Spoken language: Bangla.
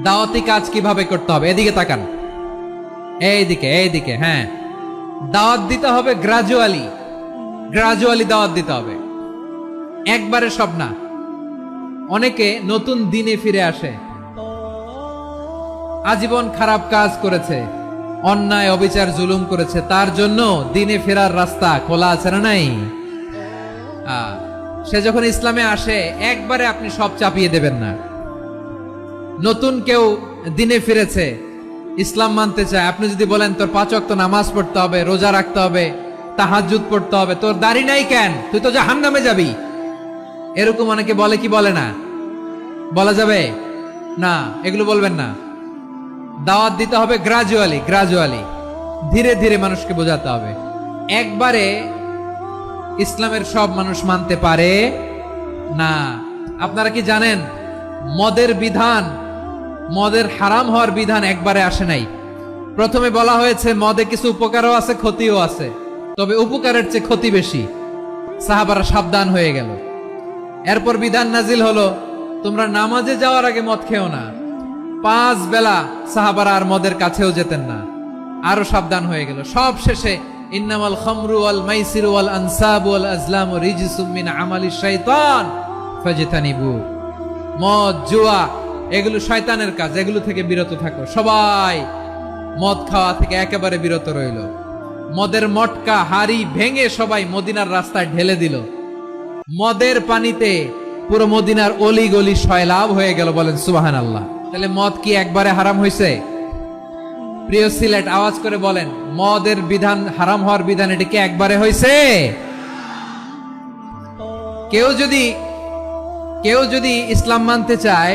দাওয়াতি কাজ কীভাবে করতে হবে? এদিকে তাকান। এইদিকে এইদিকে হ্যাঁ। দাওয়াত দিতে হবে গ্রাজুয়ালি গ্রাজুয়ালি দাওয়াত দিতে হবে। একবারে সব না। অনেকে নতুন দিনে ফিরে আসে। আজীবন খারাপ কাজ করেছে। অন্যায়, অবিচার, জুলুম করেছে। তার জন্য দিনে ফেরার রাস্তা খোলা আছে না নাই? সে যখন ইসলামে আসে, একবারে আপনি সব চাপিয়ে দেবেন না। নতুন কেউ দিনে ফিরেছে, ইসলাম মানতে চায়। আপনি যদি বলেন, তোর পাঁচ ওয়াক্ত নামাজ পড়তে হবে, রোজা রাখতে হবে, তাহাজ্জুদ পড়তে হবে, তোর দাড়ি নাই কেন? তুই তো জাহান নামে যাবি। এরকম অনেকে বলে কি বলে না? বলা যাবে? না, এগুলো বলবেন না। দাওয়াত দিতে হবে গ্রাজুয়ালি গ্রাজুয়ালি ধীরে ধীরে মানুষকে বোঝাতে হবে। একবারে ইসলামের সব মানুষ মানতে পারে না। আপনারা কি জানেন, মদের বিধান মদের হারাম হওয়ার বিধান একবারে আসে নাই। প্রথমে বলা হয়েছে, মদে কিছু উপকারও আছে, ক্ষতিও আছে। তবে উপকারের চেয়ে ক্ষতি বেশি। সাহাবারা সাবধান হয়ে গেল। এরপর বিধান নাজিল হলো, তোমরা নামাজে যাওয়ার আগে মদ খেও না। পাঁচ বেলা সাহাবারা আর মদের কাছেও যেতেন না। আরও সাবধান হয়ে গেল। সব শেষে, ইন্নামাল খামরু ওয়াল মাইসিরু ওয়াল আনসাব ওয়াল আজলাম রিজিসুম মিন আমালি শাইতান ফাজতানিবু। মদ, জুয়া এগুলো শয়তানের কাজ, এগুলো থেকে বিরত থাকো। সবাই মদ খাওয়া থেকে একেবারে বিরত রইল। মদের মটকা, হাড়ি ভেঙে সবাই মদিনার রাস্তায় ঢেলে দিল। মদের পানিতে পুরো মদিনার অলি গলি সয়লাভ হয়ে গেল বলেন সুবাহান আল্লাহ তাহলে মদ কি একবারে হারাম হয়েছে প্রিয় সিলেট, আওয়াজ করে বলেন, মদের বিধান হারাম হওয়ার বিধান এটি কি একবারে হয়েছে কেউ যদি কেউ যদি ইসলাম মানতে চায়